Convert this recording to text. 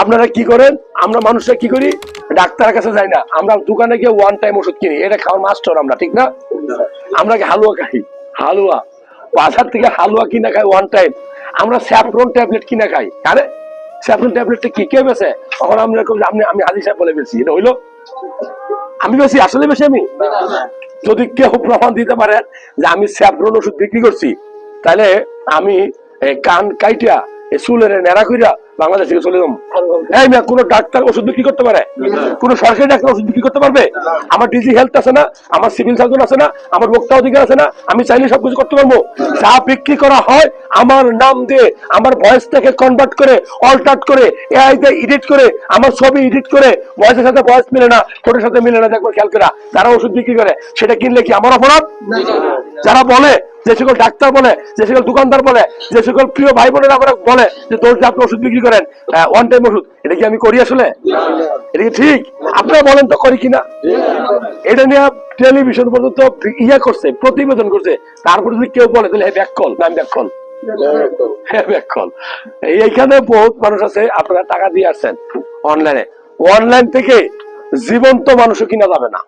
আপনারা কি করেন? আমরা মানুষরা কি করি? ডাক্তারের কাছে যাই না। আমরা দোকানে গিয়ে ওয়ান টাইম ওষুধ কিনি। এটা খাওয়ার মাস্টার আমরা, ঠিক না? আমরা হালুয়া খাই? হালুয়া। বাজার থেকে হালুয়া কিনা খাই ওয়ান টাইম আমরা স্যাফরন ট্যাবলেট কিনা খাই। আরে স্যাফরন ট্যাবলেটটা কি? কে বেছে তখন আমরা এরকম আপনি আমি হাজি সাহেব বলে বেশি এটা হইল? আমি বেশি আসলে বেশি আমি? যদি কেউ প্রমাণ দিতে পারেন যে আমি স্যাফরন ওষুধ বিক্রি করছি, তাহলে আমি কান কাইটিয়া এই চুলের নেড়া কইরা বাংলাদেশ থেকে চলে যাব। এই মেয়ে, কোনো ডাক্তার ওষুধ বিক্রি করতে পারে? কোনো সরকারি ডাক্তার ওষুধ বিক্রি করতে পারবে? আমার ডিজি হেলথ আছে না, আমার সিভিল সার্জন আছে না, আমার ভোক্তা অধিকার আছে না, আমি চাইলে সবকিছু করতে পারব। যা বিক্রি করা হয়, আমার নাম দিয়ে, আমার ভয়েসটাকে কনভার্ট করে অল্টার্ট করে এআই দিয়ে এডিট করে, আমার ছবি এডিট করে ভয়েসের সাথে ভয়েস মিলে না ফটোর সাথে মিলে না দেখব খেয়াল করে। যারা ওষুধ বিক্রি করে, সেটা কিনলে কি আমার অপরাধ? যারা বলে যে সকল ডাক্তার বলে, যে সকল দোকানদার বলে, যে সকল প্রিয় ভাই বোনেরা আমরা বলে যে তোর যে আপনি ওষুধ বিক্রি করেন ওয়ান টাইম ওষুধ, এটা কি আমি করি আসলে? এটা কি ঠিক? আপনারা বলেন তো করি কিনা? এটা নিয়ে টেলিভিশন পর্যন্ত ইয়ে করছে, প্রতিবেদন করছে। তারপরে যদি কেউ বলে, তাহলে ব্যাকল না আমি ব্যাকল। হ্যাঁ ব্যাকল। এইখানে বহুত মানুষ আছে, আপনারা টাকা দিয়ে আসছেন অনলাইনে অনলাইন থেকে জীবন্ত মানুষও কিনা যাবে না।